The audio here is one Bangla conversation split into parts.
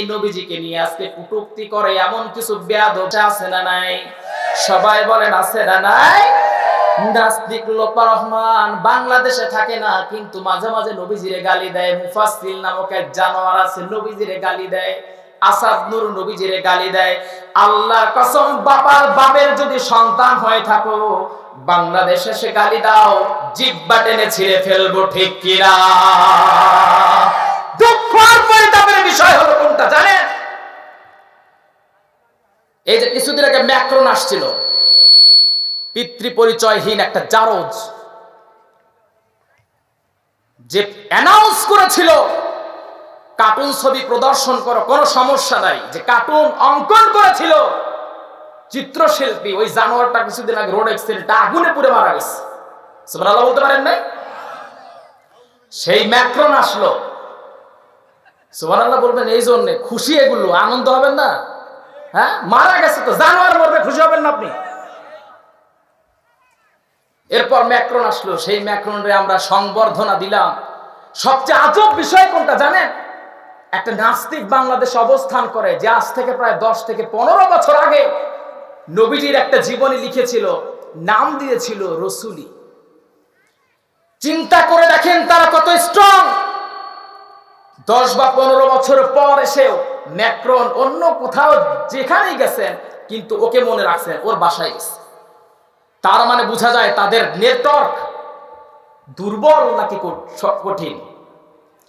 এই নবীজিকে নিয়ে আজকে কুটুক্তি করে এমন কিছু ব্যাধ আছে না নাই? সবাই বলেন, আছে না নাই? রহমান, বাংলাদেশে থাকে না, কিন্তু মাঝে মাঝে নবীজিরে গালি দেয়। মুফাসসিল নামক এক জানোয়ার আছে, নবীজিরে গালি দেয়। আসাদ নূর নবীজিরে গালি দেয়। আল্লাহর কসম, বাবার বাবের যদি সন্তান হয়ে থাকো, বাংলাদেশে সে গালি দাও, জিব্বা টেনে ছিঁড়ে ফেলব, ঠিক কিনা? দুঃখ আর পরিতাপের বিষয় হলো কোনটা জানেন? এই যে কিছুদিন আগে ম্যাক্রন আসছিল। পিতৃ একটা জারজ। যে অ্যানাউন্স করেছিল কার্টুন ছবি প্রদর্শন করো, কোনো সমস্যা নাই। যে কার্টুন অঙ্কন করেছিল, চিত্রশিল্পী, ওই জানোয়ারটা কিছুদিন আগে রোড অ্যাক্সিডেন্টটা আগুনে পুড়ে মারা গেছে। বলতে পারেন নাই? সেই ম্যাক্রন আসলো। সুবহানাল্লাহ বলবেন, এই জন্য খুশি এগুলো, আনন্দ হবেন না? হ্যাঁ? মারা গেছে তো, জানোয়ার মরবে, খুশি হবেন না আপনি? এরপর ম্যাক্রন আসলো, সেই ম্যাক্রনরে আমরা সংবর্ধনা দিলাম। সবচেয়ে আজব বিষয় কোনটা জানেন? একটা নাস্তিক বাংলাদেশে অবস্থান করে, যে আজ থেকে প্রায় দশ থেকে পনেরো বছর আগে নবীজির একটা জীবনী লিখেছিল, নাম দিয়েছিল রসুলি। চিন্তা করে দেখেন তারা কত স্ট্রং দশ বা পনেরো বছর পর এসেও ম্যাক্রন অন্য কোথাও যেখানেই গেছেন, কিন্তু ওকে মনে রাখছেন, ওর বাসায় গেছে। তার মানে বোঝা যায় তাদের নেটওয়ার্ক দুর্বল নাকি কঠিন?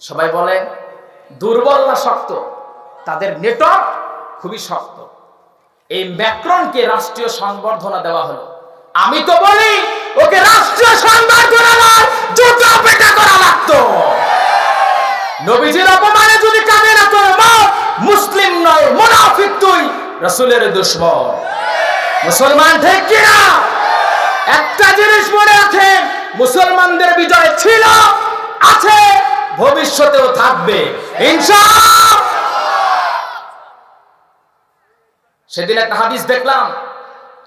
সবাই বলেন, দুর্বল না শক্ত? তাদের নেটওয়ার্ক খুবই শক্ত। এই ম্যাক্রনকে রাষ্ট্রীয় সংবর্ধনা দেওয়া হলো। আমি তো বলি, ওকে রাষ্ট্রীয় সংবর্ধনা করা লাগতো। নবীজির অপমানে যদি কাঁদে না তোর মা, মুসলিম নয়, মুনাফিক তুই, রাসূলের দুশমন। মুসলমান ঠিক কিনা? একটা জিনিস মনে রাখেন মুসলমানদের বিজয় ছিল, আছে, ভবিষ্যতেও থাকবে। ইনশাআল্লাহ। সেদিন একটা হাদিস দেখলাম,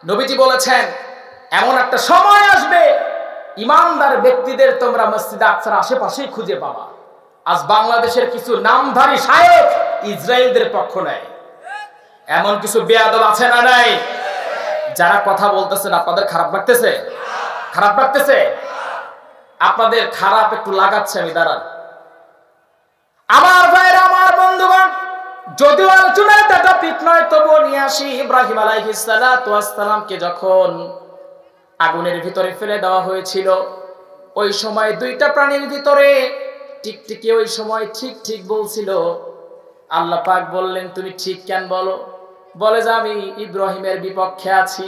নবীজি বলেছেন, এমন একটা সময় আসবে, ইমানদার ব্যক্তিদের তোমরা মসজিদ আকসার আশেপাশেই খুঁজে পাবা। আজ বাংলাদেশের কিছু নামধারী শায়েক ইসরায়েলদের পক্ষ নেয়। এমন কিছু বেয়াদব আছে না নাই? যারা কথা বলতেছেন আপনাদের খারাপ লাগতেছে? খারাপ লাগতেছে? আপনাদের খারাপ একটু লাগাচ্ছে, আমি দাঁড়ান। আমার ভাইয়ের, আমার বন্ধুগণ, যদিও আলোচনায় টাটা পিক নয়, তবুও নিয়ে আসি ইব্রাহিম আলাইহিসসালামকে যখন আগুনের ভিতরে ফেলে দেওয়া হয়েছিল, ওই সময় দুইটা প্রাণীর ভিতরে টিকটিকি ওই সময় ঠিক ঠিক বলছিল। আল্লাহ পাক বললেন, তুমি ঠিক কেন বলো? বলে যে, আমি ইব্রাহিমের বিপক্ষে আছি।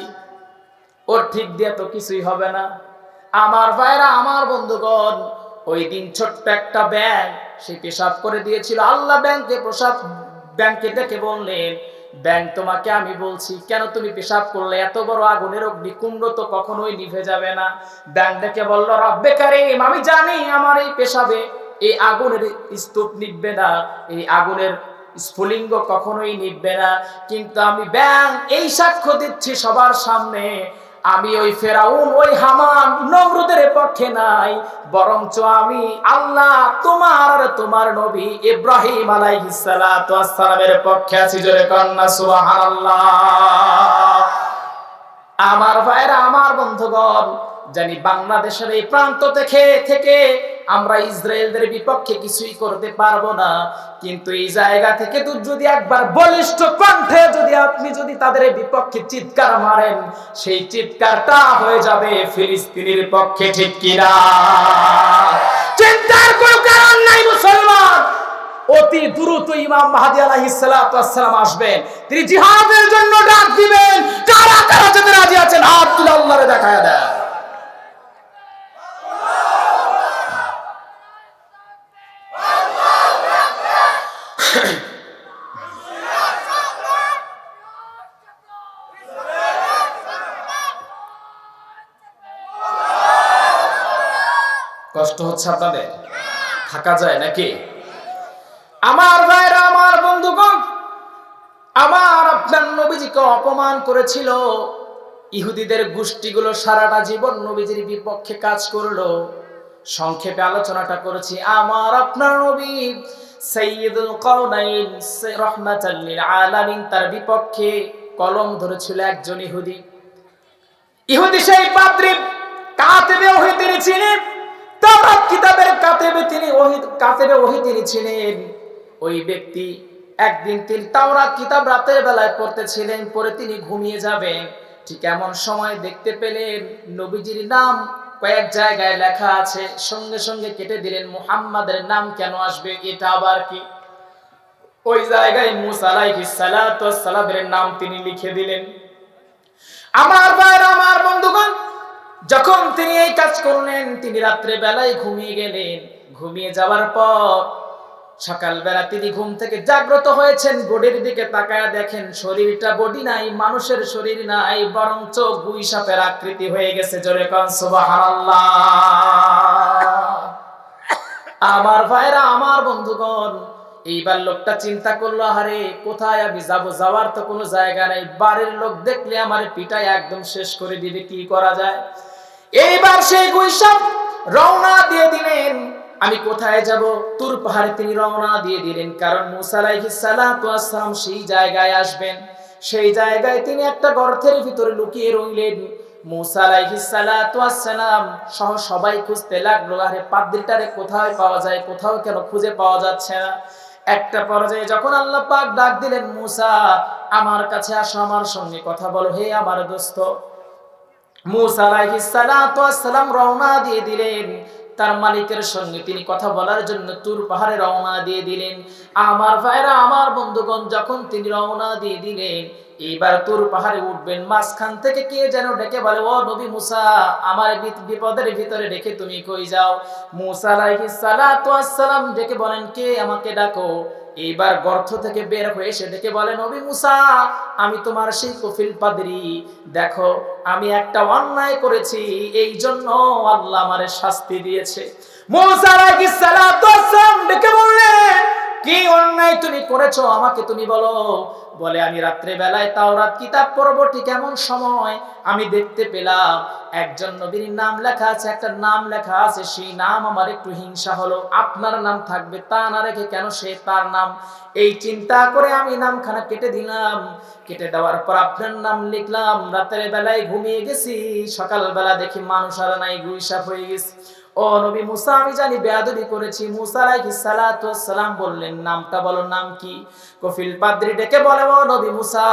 ওর ঠিক দিয়ে তো কিছুই হবে না। আমার ভাইরা আমার বন্ধুগণ, ওই দিন ছোট্ট একটা ব্যাংক সে পেশাব করে দিয়েছিল। আল্লাহ ব্যাংকে প্রসাব, ব্যাংকে ডেকে বললেন, ব্যাংক তোমাকে আমি বলছি, কেন তুমি পেশাব করলে? এত বড় আগুনের অগ্নিকুণ্ড তো কখনোই নিভে যাবে না। ব্যাংক ডেকে বলল, রব্বে কারিম, আমি জানি আমার এই পেশাবে এই আগুনের স্তূপ নিভবে না, এই আগুনের স্ফুলিঙ্গ কখনোই নিভবে না। কিন্তু আমি ব্যাংক এই সাক্ষ্য দিচ্ছি সবার সামনে, আমি ওই ফেরাউন, ওই হামান নমরুদের পক্ষে নাই, বরঞ্চ আমি আল্লাহ তোমার আর তোমার নবী ইব্রাহিম আলাইহিস সালাতু ওয়াস পক্ষে আছি জোরে কন্না সুবহানাল্লাহ। আমার ভাইরা আমার বন্ধুগণ জানি বাংলাদেশের এই প্রান্ত থেকে থেকে আমরা ইসরায়েলদের বিপক্ষে কিছুই করতে পারব না। কিন্তু এই জায়গা থেকে তো যদি একবার বলিষ্ঠ কণ্ঠে যদি আপনি যদি তাদের বিপক্ষে চিৎকার মারেন, সেই চিৎকারটা হয়ে যাবে ফিলিস্তিনের পক্ষে, ঠিক কিনা চিন্তার কোনো কারণ নাই মুসলমান। অতি দ্রুত ইমাম মাহাদি আলাইহিস সালাম আসবেন। তিনি জিহাদের জন্য ডাক দিবেন। কারা কারা যেতে রাজি আছেন, হাত তুলে আল্লাহরে দেখায় দেন। কষ্ট হচ্ছে আপনাদের? থাকা যায় নাকি? আমার ভাইরা, আমার বন্ধুগণ, আমার আপনার নবীজিকে অপমান করেছিল। ইহুদিদের গোষ্ঠীগুলো সারাটা জীবন নবীজির বিপক্ষে কাজ করল। সংক্ষেপে আলোচনাটা করেছি। আমার আপনার নবী সাইয়্যিদুল কাউনাইন রাহমাতাল লিল আলামিন তার বিপক্ষে কলম ধরেছিল একজন ইহুদি। ইহুদি সেই পাদ্রী, কাতেবে ওহি তিনি তাওরাত কিতাবের কাতেবে তিনি ওহি কাতেবে ওহি তিনি ছিলেন। ওই ব্যক্তি একদিন তিনি তাওরাত কিতাব রাতের বেলায় পড়তেছিলেন, পরে তিনি ঘুমিয়ে যাবেন। ঠিক এমন সময় দেখতে পেলেন নবীজির নাম কয়েক জায়গায় লেখা আছে, সঙ্গে সঙ্গে কেটে দিলেন, মুহাম্মাদের নাম কেন আসবে, এটা আবার কি? ওই জায়গায় মুসা আলাইহিস সালাতু ওয়াস সালামের নাম তিনি লিখে দিলেন। আমার ভাইরা আমার বন্ধুগণ যখন তিনি এই কাজ করলেন, তিনি রাত্রে বেলায় ঘুমিয়ে গেলেন। ঘুমিয়ে যাওয়ার পর সকালবেলা তিনি ঘুম থেকে জাগ্রত হয়েছেন, বডির দিকে তাকায় দেখেন শরীরটা বডি নাই, মানুষের শরীর নাই বরং গুই সাপের আকৃতি হয়ে গেছে। জোরে কন আমার ভাইরা, আমার বন্ধুগণ, এইবার লোকটা চিন্তা করল আরে কোথায় আমি যাব? যাওয়ার তো কোনো জায়গা নাই। বাড়ির লোক দেখলে আমার পিটাই একদম শেষ করে দিবে, কি করা যায়? এইবার সেই গুইসাপ রওনা দিয়ে দিলেন। আমি কোথায় যাব? তুর পাহাড়ে তিনি রওনা দিয়ে দিলেন। কারণ মুসা আলাইহিস সালাতু ওয়াস সালাম সেই জায়গায় আসবেন। সেই জায়গায় তিনি একটা গর্তের ভিতরে লুকিয়ে রইলেন। মুসা আলাইহিস সালাতু ওয়াস সালাম সহ সবাই খুঁজতে লাগল, আরে পাদ্রিটারে কোথায় পাওয়া যায়? কোথাও কেন খুঁজে পাওয়া যাচ্ছে না? একটা পর্যায়ে যখন আল্লাহ পাক ডাক দিলেন, মুসা, আমার কাছে আসো, আমার সঙ্গে কথা বলো। হে আমার দোস্ত মুসা আলাইহিস সালাতু ওয়াস সালাম রওনা দিয়ে দিলেন। তার মালিকের সঙ্গে তিনি কথা বলার জন্য তুর পাহাড়ে রওনা দিয়ে দিলেন। আমার ভাইরা, আমার বন্ধুগণ, যখন তিনি রওনা দিয়ে দিলেন, এইবার তুর পাহাড়ে উঠবেন। মাঝখান থেকে কে যেন ডেকে বলে, ও নবী মুসা, আমার বিপদের ভিতরে রেখে তুমি কই যাও? মুসা আলাইহিস সালাতু ওয়াস সালাম ডেকে বলেন, কে আমাকে ডাকো? এইবার গর্ত থেকে বের হয়ে এসে ডেকে বলে, নবী মুসা, আমি তোমার সেই কফিল পাদরি। দেখো, আমি একটা অন্যায় করেছি এই জন্য আল্লাহ আমারে শাস্তি দিয়েছে। ডেকে বললেন, কি অন্যায় তুমি করেছ আমাকে তুমি বলো। বলে, আমি রাত্রে বেলায় তাওরাত কিতাব পড়ব, ঠিক এমন সময় আমি দেখতে পেলাম একজন নবীর নাম লেখা আছে, একটা নাম লেখা আছে, সেই নাম আমার একটু হিংসা হলো। আপনার নাম থাকবে তা না রেখে কেন সে তার নাম? এই চিন্তা করে আমি নামখানা কেটে দিলাম। কেটে দেওয়ার পর আপনার নাম লিখলাম। রাতের বেলায় ঘুমিয়ে গেছি। সকালবেলা দেখি মানুষ আর নাই গুইসাপ হয়ে গেছে। ও নবী মুসা, আমি জানি বেয়াদবি করেছি। মুসা আলাইহিস সালাতু সালাম বললেন, নামটা বলো, নাম কি? কফিল পাদ্রি ডেকে বলে, ও নবী মুসা,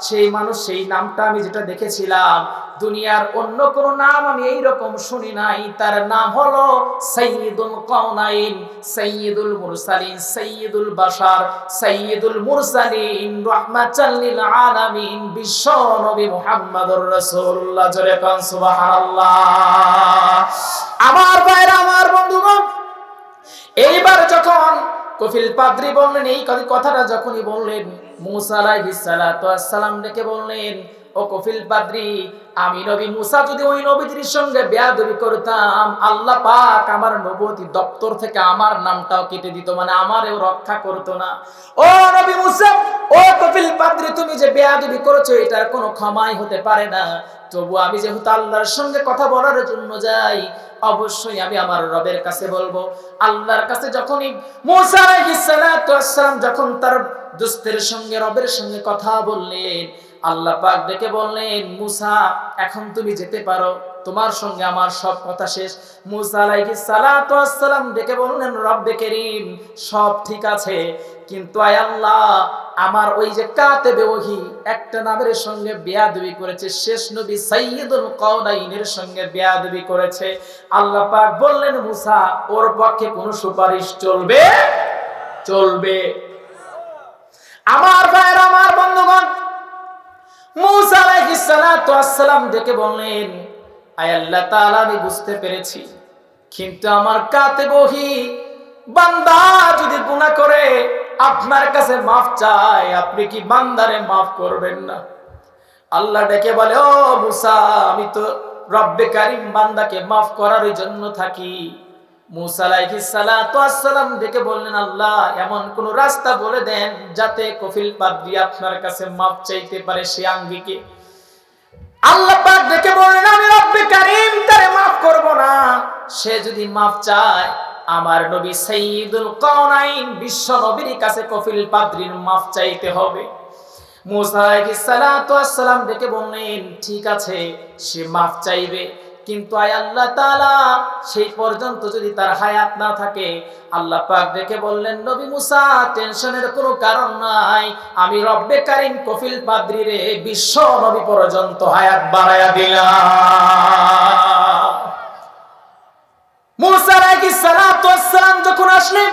সেই মানুষ, সেই নামটা আমি যেটা দেখেছিলাম দুনিয়ার অন্য কোন নাম আমি এই রকম শুনি নাই। তার নাম হলো সাইয়্যিদুল কাউনাইন সাইয়্যিদুল মুরসালিন, সাইয়্যিদুল বাশার, সাইয়্যিদুল মুরসালিন। রাহমাতাল লিল আলামিন, বিশ্ব নবী মুহাম্মদুর রাসূলুল্লাহ। জোরে কান, সুবহানাল্লাহ। আমার ভাইরা, আমার বন্ধুগণ, এইবার যখন কফিল পাদ্রি বললেন, এই কথা- কথাটা যখনই বললেন, মুসা আলাইহিস সালাতু ওয়াস সালাম ডেকে বললেন সঙ্গে মানে তুমি যে বেয়াদবি এটার কোনো ক্ষমাই হতে পারে না। তবু আমি যেহেতু আল্লাহর সঙ্গে কথা বলার জন্য যাই, অবশ্যই আমি আমার রবের কাছে বলব, আল্লাহর কাছে যখনই মুসা যখন তার দুস্তের সঙ্গে, রবের সঙ্গে কথা বললেন আল্লাহ পাক ডেকে বললেন, মুসা, এখন তুমি যেতে পারো। তোমার সঙ্গে আমার সব কথা শেষ। মুসা আলাইহিস সালাতু ওয়াস সালাম ডেকে বললেন, রব্বে করিম, সব ঠিক আছে। কিন্তু আয় আল্লাহ, আমার ওই যে কাতেবে ওহি, একটা নামের সঙ্গে বেয়াদবি করেছে। শেষ নবী সাইয়্যিদুল কাউনাইনের সঙ্গে বেয়াদবি করেছে। আল্লাহ পাক বললেন, মুসা, ওর পক্ষে কোনো সুপারিশ চলবে? চলবে। আমার ভাইয়ের, আমার বন্ধুগণ মুসা আলাইহিস সালাতু ওয়াস সালাম ডেকে বললেন, আয় আল্লাহ তাআলা, আমি বুঝতে পেরেছি, কিন্তু আমার কাতে বহি বান্দা যদি গুনাহ করে, আপনার কাছে মাফ চায়, আপনি কি বান্দারে মাফ করবেন না? আল্লাহ ডেকে বলে, ও মুসা, আমি তো রব্বে কারিম বান্দাকে মাফ করার জন্য থাকি। এমন রাস্তা বলে দেন যাতে সে যদি মাফ চায়, আমার নবী সাইয়্যিদুল কাওনাইন, বিশ্ব নবীর কাছে কফিল পাদ্রির মাফ চাইতে হবে। মুসা ওয়াসসালাম ডেকে বললেন, ঠিক আছে, সে মাফ চাইবে। কিন্তু আয় আল্লাহ তাআলা, সেই পর্যন্ত যদি তার হায়াত না থাকে, আল্লাহ পাক ডেকে বললেন, নবী মুসা, টেনশনের কোনো কারণ নাই, আমি রব্বে কারিম কফিল পাদ্রি রে বিশ্ব নবী পর্যন্ত হায়াত বাড়ায়া দিলাম। ওয়াসসালাম যখন আসলেন,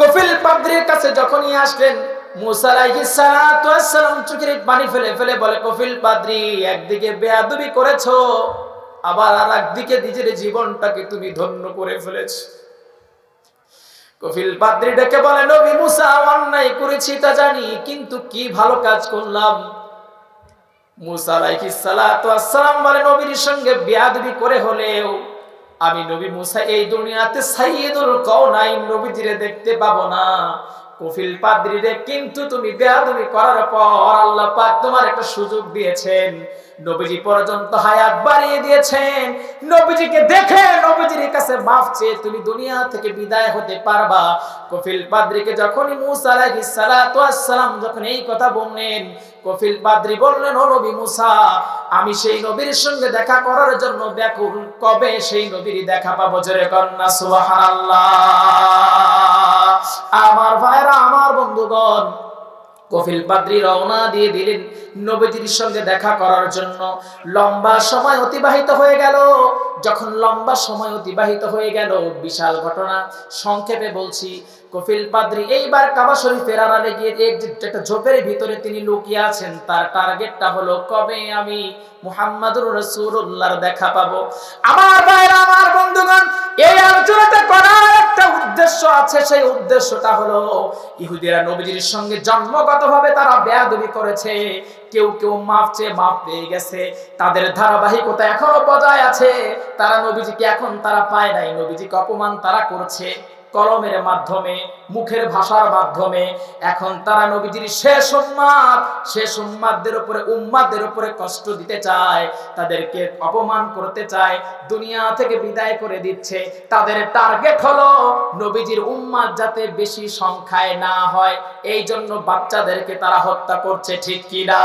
কফিল পাদ্রির কাছে যখনই আসলেন, মুসা আলাইহিস সালাতু ওয়াসসালাম চোখের পানি ফেলে ফেলে বলে, কফিল পাদ্রি, একদিকে বেয়াদবি করেছ আবার আর একদিকে নিজের জীবনটাকে তুমি ধন্য করে ফেলেছো। কফিল পাদ্রি ডেকে বলে, নবী মুসা, অন্যায় করেছি তা জানি, কিন্তু কি ভালো কাজ করলাম? মুসা আলাইহিস সালাতু ওয়াসসালাম বলে, নবীর সঙ্গে বেয়াদবি করে হলেও আমি নবী মুসা এই দুনিয়াতে সাইয়্যিদুল কাওনাইন নবীজিরে দেখতে পাবো না। কফিল পাদ্রিরে কিন্তু তুমি বেয়াদবি করার পর আল্লাহ পাক তোমার একটা সুযোগ দিয়েছেন। নবীজি পর্যন্ত হায়াত বাড়িয়ে দিয়েছেন। নবীজিকে দেখে নবীজির কাছে মাফ চেয়ে তুমি দুনিয়া থেকে বিদায় হতে পারবা। কফিল পাদ্রিকে যখনই মুসা আলাইহিস সালাতু ওয়াসসালাম যখন এই কথা বললেন, কফিল পাদ্রি বললেন, ও নবী মুসা, আমি সেই নবীর সঙ্গে দেখা করার জন্য ব্যাকুল। কবে সেই নবীর দেখা পাবো? জোরে কন্যা সুবহানাল্লাহ। আমার ভাইরা, আমার বন্ধুগণ, কফিল পাদ্রি রওনা দিয়ে দিলেন নবীজির সঙ্গে দেখা করার জন্য। লম্বা সময় অতিবাহিত হয়ে গেল। যখন লম্বা সময় অতিবাহিত হয়ে গেল, বিশাল ঘটনা। সংক্ষেপে বলছি, কফিল পাদ্রি এইবার কাবা শরীফের আড়ালে গিয়ে এক একটা ঝোপের ভিতরে তিনি লুকিয়ে আছেন। তার টার্গেটটা হলো, কবে আমি মুহাম্মাদুর রাসূলুল্লাহর দেখা পাবো? আমার ভাইরা, আমার বন্ধুগণ, এই আলোচনাটা করার একটা উদ্দেশ্য আছে, সেই উদ্দেশ্যটা হলো ইহুদিরা নবীজির সঙ্গে জন্মগতভাবে তারা বেয়াদবি করেছে। কেউ কেউ মাফ চেয়ে মাফ পেয়ে গেছে। তাদের ধারাবাহিকতা এখনও বজায় আছে। তারা নবীজিকে এখন তারা পায় নাই। নবীজিকে অপমান তারা করছে কলমের মাধ্যমে। মুখের ভাষার মাধ্যমে এখন তারা নবীজির শেষ উম্মাদ, শেষ উম্মাদদের উপরে উম্মাদদের উপরে কষ্ট দিতে চায়, তাদেরকে অপমান করতে চায়, দুনিয়া থেকে বিদায় করে দিচ্ছে। তাদের টার্গেট হলো নবীজির উম্মাদ যাতে বেশি সংখ্যায় না হয়। এই জন্য বাচ্চাদেরকে তারা হত্যা করছে, ঠিক কিনা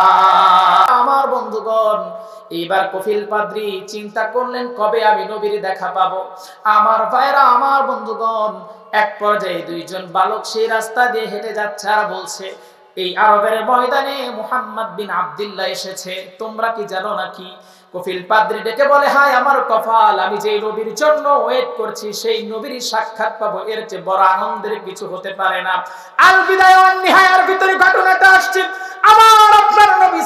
আমার বন্ধুগণ এইবার কফিল পাদ্রি, চিন্তা করলেন কবে আমি নবীর দেখা পাবো? আমার ভাইরা আমার বন্ধুগণ এক পর্যায়ে দুইজন বালক সেই রাস্তা দিয়ে হেঁটে যাচ্ছে আর বলছে, এই আরবের ময়দানে মুহাম্মদ বিন আব্দুল্লাহ এসেছে, তোমরা কি জানো নাকি? কফিল পাদ্রি ডেকে বলে হাই আমার কপাল, আমি যে নবীর জন্য ওয়েট করছি, সেই নবীর সাক্ষাৎ পাবো, এর চেয়ে বড় আনন্দের কিছু হতে পারে না। আল বিদায় নিহায়ার ভিতরে ঘটনাটা আসছে। আমার আপনার নবী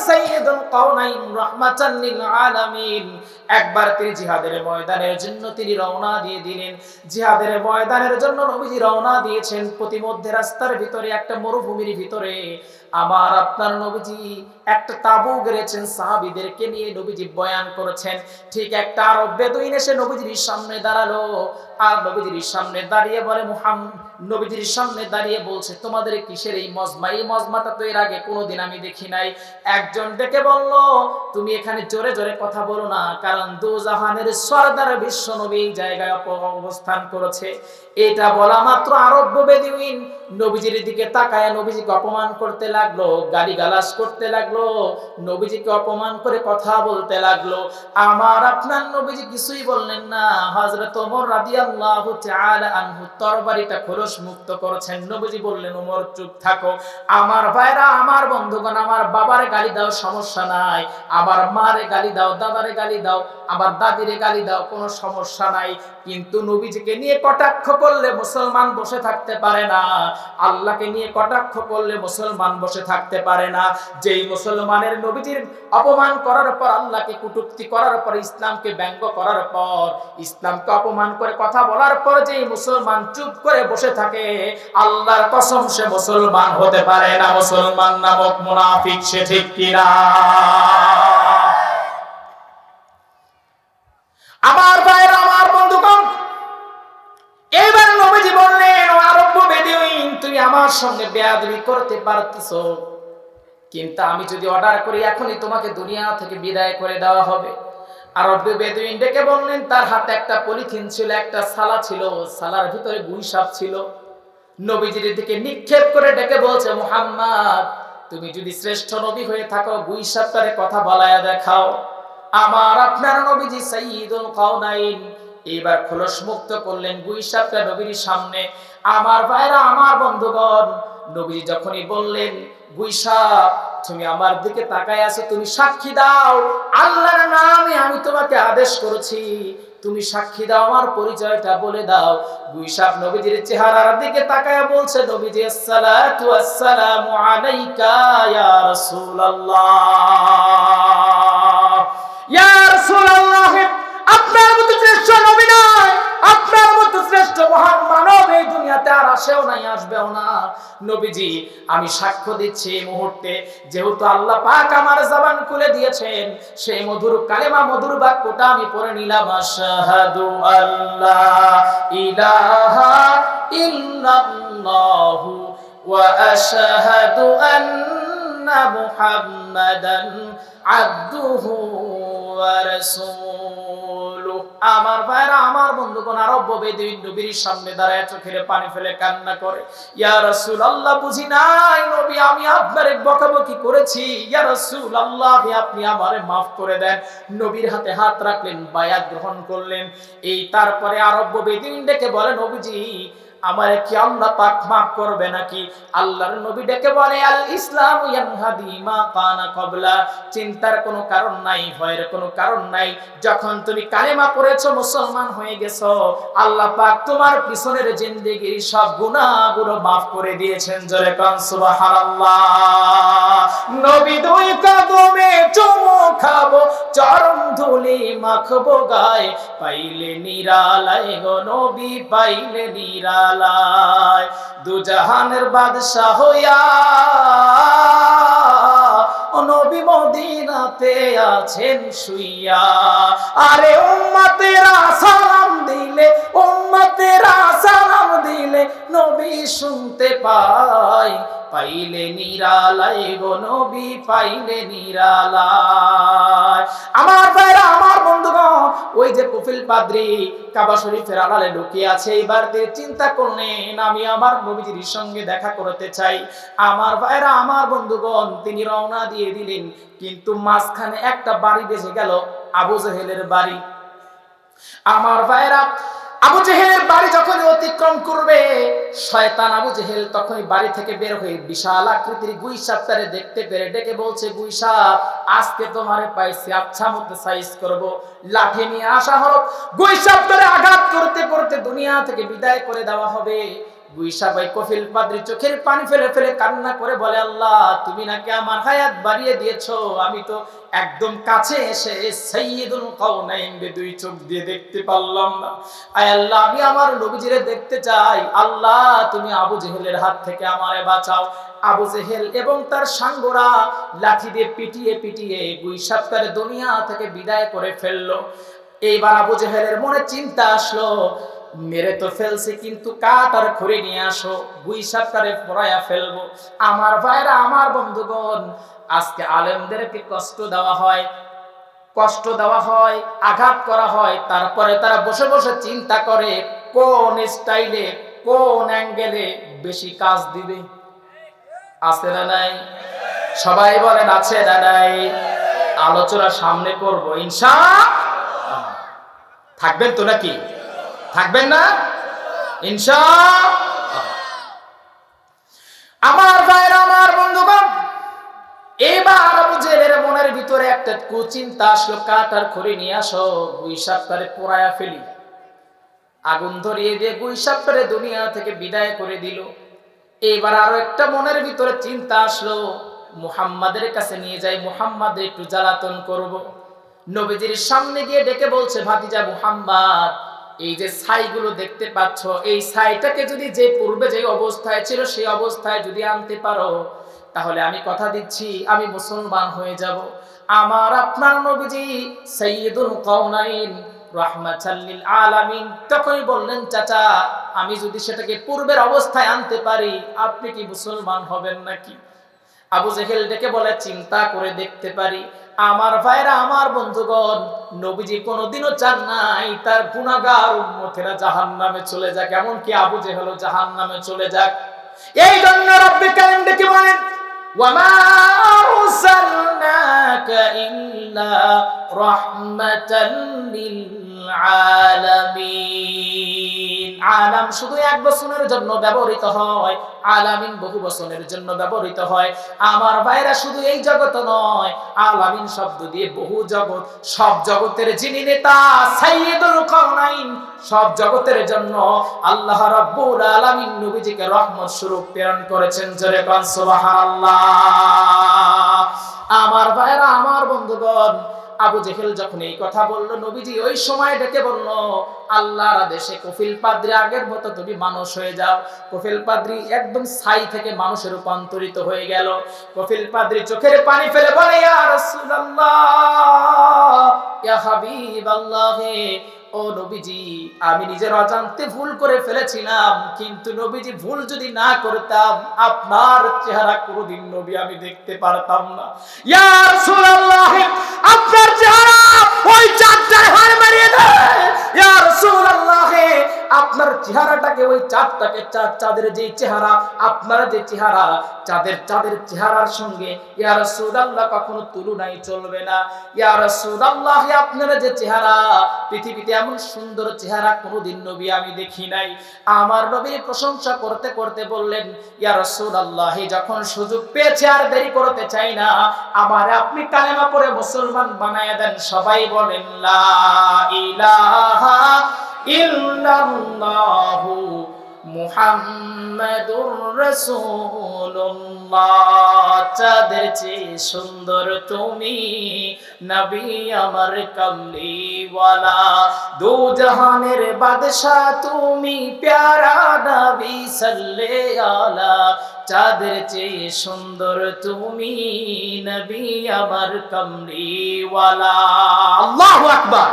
কাওনাইন রাহমাতান লিল আলামিন। একবার তিনি জিহাদের ময়দানের জন্য তিনি রওনা দিয়ে দিলেন। জিহাদের ময়দানের জন্য নবীজি রওনা দিয়েছেন। প্রতিমধ্যে রাস্তার ভিতরে, একটা মরুভূমির ভিতরে। আমার আপনার নবীজি একটা তাবু গেড়েছেন, সাহাবীদেরকে নিয়ে নবীজি বয়ান করেছেন। ঠিক একটা আরব বেদুইন এসে নবীজির সামনে দাঁড়াল। আর নবীজির সামনে দাঁড়িয়ে বলে, মুহাম নবীজির সামনে দাঁড়িয়ে বলছে, তোমাদের কিসের এই মজমা? এই মজমাটা তো এর আগে কোনোদিন আমি দেখি নাই। একজন ডেকে বলল, তুমি এখানে জোরে জোরে কথা বলো না, কারণ দু জাহানের সর্দার বিশ্ব নবী এই জায়গায় অবস্থান করেছে। এটা বলা মাত্র আরব্য বেদুইন। নবীজির দিকে তাকায়, নবীজিকে অপমান করতে লাগল গালি গালাস করতে লাগল, নবীজিকে অপমান করে কথা বলতে লাগল। আমার আপনার নবীজি কিছুই বললেন না। হযরত ওমর রাদিয়াল্লাহু তাআলা আনহু তরবারিটা খোলস মুক্ত করেছেন। নবীজি বললেন, ওমর, চুপ থাকো। আমার ভাইরা, আমার বন্ধুগণ, আমার বাবারে গালি দাও, সমস্যা নাই। আমার মারে গালি দাও, দাদারে গালি দাও আমার দাদিরে গালি দাও, কোনো সমস্যা নাই। কিন্তু নবীজিকে নিয়ে কটাক্ষ করলে মুসলমান বসে থাকতে পারে না। আল্লাহকে নিয়ে কটাক্ষ করলে মুসলমান বসে থাকতে পারে না। যেই মুসলমানের নবীজির অপমান করার পর, আল্লাহকে কুটুক্তি করার পর, ইসলামকে ব্যঙ্গ করার পর, ইসলামকে অপমান করে কথা বলার পর, যেই মুসলমান চুপ করে বসে থাকে, আল্লাহর কসম সে মুসলমান হতে পারে না। মুসলমান নামক মুনাফিক সে ঠিক কিনা? আমার ভাইয়ের, আমার বন্ধুগণ, এবার নবীজি বললেন, ও আরব্য বেদুইন, তুমি আমার সঙ্গে বেয়াদবি করতে পারতেছো। কিন্তু আমি যদি অর্ডার করি, এখনই তোমাকে দুনিয়া থেকে বিদায় করে দেওয়া হবে। আরব্য বেদুইন ডেকে বললেন, তার হাতে একটা পলিথিন ছিল, একটা সালা ছিল, সালার ভিতরে ছিল। নবীজির দিকে নিক্ষেপ করে ডেকে বলছে তুমি যদি শ্রেষ্ঠ নবী হয়ে থাকো কথা বলায়া দেখাও। আমার আপনার নবীজি সাইয়্যিদুল কাউনাইন এবার খোলস মুক্ত করলেন গুই সাপটা নবীর সামনে। আমার ভাইরা, আমার বন্ধুগণ, নবীজি যখনই বললেন গুই সাপ তুমি আমার দিকে তাকায় আছো, তুমি সাক্ষী দাও। আল্লাহর নামে আমি তোমাকে আদেশ করেছি। তুমি সাক্ষী দাও, আমার পরিচয়টা বলে দাও। গুইসাব নবীজির চেহারার দিকে তাকায় বলছে, নবীজি, আসসালাতু আসসালামু আলাইকা ইয়া রাসূলুল্লাহ। ইয়া রাসূলুল্লাহ, আপনার মতো শ্রেষ্ঠ নবী নয় আপনার মতো শ্রেষ্ঠ মহান মানব এই দুনিয়াতে আর আসেও নাই, আসবেও না। নবীজি, আমি সাক্ষ্য দিচ্ছি এই মুহূর্তে, যেহেতু আল্লাহ পাক আমার জবান খুলে দিয়েছেন, সেই মধুর কালেমা, মধুর বাক্যটা আমি পড়ে নিলাম, আশহাদু আল্লাহ ইলাহা ইল্লাল্লাহু ওয়া আশহাদু আন্না মুহাম্মাদান আবদুহু ওয়া রাসূলুহু। আমার ভাইরা, আমার বন্ধুগণ আরব্য বেদী নবীর সামনে দাঁড়ায় চোখের পানি ফেলে কান্না করে। ইয়া রাসূল আল্লাহ বুঝি নাই নবী, আমি আপনারে বকাবকি করেছি। ইয়া রাসূল আল্লাহ আপনি আমারে maaf করে দেন। নবীর হাতে হাত রাখলেন, বায়াত গ্রহণ করলেন। এই তারপরে আরব্য বেদী ডেকে বলে, নবীজি আমারে কি আল্লাহ পাক মাফ করবে নাকি? আল্লাহর নবী ডেকে বলে, আল ইসলাম ইয়ানহাদি মা কানা কবলা। চিন্তার কোনো কারণ নাই, ভয়ের কোনো কারণ নাই। যখন তুমি কালেমা পড়েছো, মুসলমান হয়ে গেছো, আল্লাহ পাক তোমার পিছনের জিন্দেগির সব গুনাহগুলো মাফ করে দিয়েছেন। জোরে কান, সুবহানাল্লাহ। নবী দুই কদমে চুমু খাব, চরম ধুলি মাখবো গায়। পাইলে নিরালায় গো নবী, পাইলে নিরালায়। দুজাহানের বাদশাহ হইয়া নবী মদিনাতে আছেন শুইয়া। আরে উম্মতেরা সালাম দিলে, উম্মতেরা সালাম দিলে নবী শুনতে পাই। পাইলে নিরালায় গো নবী, পাইলে নিরালায়। আমার ভাইরা, আমার বন্ধুগণ ওই যে কফিল পাদ্রি কাবা শরীফের আড়ালে লুকিয়ে আছে এইবার তে চিন্তা করলেন, আমি আমার নবীজির সঙ্গে দেখা করতে চাই। আমার ভাইরা, আমার বন্ধুগণ, তিনি রওনা দিয়ে দিলেন, কিন্তু মাঝখানে একটা বাড়ি বেঁচে গেল, আবু জহেলের বাড়ি। আমার ভাইরা আবু জেহেলের বাড়ি যখন অতিক্রম করবে, শয়তান আবু জেহেল তখনই বাড়ি থেকে বের হয়ে বিশাল আকৃতির গুই সাপটারে দেখতে পেরে ডেকে বলছে গুই সাপ আজকে তোমারে পাইছি আচ্ছা মতো সাইজ করব, লাঠি নিয়ে আসা হলো। গুই সাপটারে আঘাত করতে করতে দুনিয়া থেকে বিদায় করে দেওয়া হবে। গুইসা ভাই কফিল পাদ্রি চোখের পানি ফেলে ফেলে কান্না করে বলে, আল্লাহ, তুমি নাকি আমার হায়াত বাড়িয়ে দিয়েছ? আমি তো একদম কাছে এসে সাইয়্যিদুল কাউনাইন দুই চোখ দিয়ে দেখতে পারলাম না। আয় আল্লাহ, আমি আমার নবীজিরে দেখতে চাই। আল্লাহ, তুমি আবু জেহেলের হাত থেকে আমারে বাঁচাও। আবু জেহেল এবং তার সাঙ্গরা লাঠি দিয়ে পিটিয়ে পিটিয়ে গুইসাপ্তারে দুনিয়া থেকে বিদায় করে ফেলল। এইবার আবু জেহেলের মনে চিন্তা আসলো মেরে তো ফেলছে, কিন্তু কাঠ আর নিয়ে আসো গুই সাপটারে পড়াইয়া ফেলব। আমার ভাইরা, আমার বন্ধুগণ, আজকে আলেমদেরকে কষ্ট দেওয়া হয়, কষ্ট দেওয়া হয়, আঘাত করা হয়, তারপরে তারা বসে বসে চিন্তা করে, কোন স্টাইলে, কোন অ্যাঙ্গেলে বেশি কাজ দিবে। আছে না নাই? সবাই বলেন, আছে না নাই? আলোচনা সামনে করব, ইনশা থাকবেন তো নাকি? থাকবেন না? ইনশা আমার ভাইরা আমার বন্ধুগণ, এবার আবু জেলের মনের ভিতরে একটা কুচিন্তা আসলো কাটার খড়ি নিয়ে আসো গুই সাপটারে পোড়ায়া ফেলি। আগুন ধরিয়ে দিয়ে গুই সাপটারে দুনিয়া থেকে বিদায় করে দিল। এবার আরও একটা মনের ভিতরে চিন্তা আসলো, মুহাম্মাদের কাছে নিয়ে যাই মুহাম্মাদের একটু জ্বালাতন করব। নবীজির সামনে গিয়ে ডেকে বলছে, ভাতিজা মুহাম্মদ এই যে ছাইগুলো দেখতে পাচ্ছ, এই ছাইটাকে যদি যে পূর্বে যে অবস্থায় ছিল, সেই অবস্থায় যদি আনতে পারো, তাহলে আমি কথা দিচ্ছি, আমি মুসলমান হয়ে যাব। আমার আপনার নবীজি সৈয়দুল কাউনাইন রহমাতাল্লিল আলামিন তখনই বললেন, চাচা, আমি যদি সেটাকে পূর্বের অবস্থায় আনতে পারি, আপনি কি মুসলমান হবেন নাকি? আবু জেহেল ডেকে বলে, চিন্তা করে দেখতে পারি। আমার ভাইরা, আমার বন্ধুগণ, নবীজি কোনোদিনও চান নাই, তার গুণাগার উম্মতেরা জাহান নামে চলে যাক, এমনকি আবু জেহেলও জাহান নামে চলে যাক। এই জন্য রব্বি কারিম ডেকে বলেন আলামিন। আলাম শুধু এক বছরের জন্য ব্যবহৃত হয়, আলামিন বহু বছরের জন্য ব্যবহৃত হয়। আমার ভাইরা শুধু এই জগৎ নয়, আলামিন শব্দ দিয়ে বহু জগৎ, সব জগতের যিনি নেতা, সাইয়্যিদুল কাউনাইন সব জগতের জন্য আল্লাহ রাব্বুল আলামিন নবীজিকে রহমত স্বরূপ প্রেরণ করেছেন। জোরে কোন, সুবহানাল্লাহ। আমার ভাইরা, আমার বন্ধুগণ আবু জেহেল যখন এই কথা বলল, নবীজি ওই সময় ডেকে বলল, আল্লাহর আদেশে কফিল পাদ্রি আগের মতো তুমি মানুষ হয়ে যাও। কফিল পাদ্রি একদম ছাই থেকে মানুষে রূপান্তরিত হয়ে গেল। কফিল পাদ্রি চোখের পানি ফেলে বলে, ইয়া রাসূলুল্লাহ, ইয়া হাবিবাল্লাহ ও নবীজি, আমি নিজের অজান্তে ভুল করে ফেলেছিলাম, কিন্তু নবীজি ভুল যদি না করতাম, আপনার চেহারা কোনোদিন নবী আমি দেখতে পারতাম না। ইয়া রাসূলুল্লাহ, আপনার চেহারা ওই চাঁদটার হার মারিয়ে দেয় ইয়া রাসূলুল্লাহ আপনার চেহারাটাকে ওই চাঁদটাকে, চাঁদ, চাঁদের যে চেহারা, আপনার যে চেহারা, চাঁদের চাঁদের চেহারার সঙ্গে, ইয়া রাসূলুল্লাহ, কখনো তুলনাই চলবে না। ইয়া রাসূলুল্লাহ আপনার যে চেহারা, পৃথিবীতে এমন সুন্দর চেহারা কোনোদিন নবী আমি দেখি নাই। আমার নবীর প্রশংসা করতে করতে বললেন, ইয়া রাসূলুল্লাহ যখন সুযোগ পেয়েছে আর দেরি করতে চাই না, আমার আপনি কালেমা পড়ে মুসলমান বানায় দেন। সবাই বলেন, লা ইলাহা ইল্লাল্লাহু মুহাম্মাদুর রাসূলুল্লাহ। চাঁদের চেয়ে সুন্দর তুমি নবী আমার কামলিওয়ালা। দু জাহানের বাদশাহ তুমি প্যারা নবী সাল্লে আলা চাঁদের চেয়ে সুন্দর তুমি নবী আমার কামলিওয়ালা। আল্লাহু আকবার।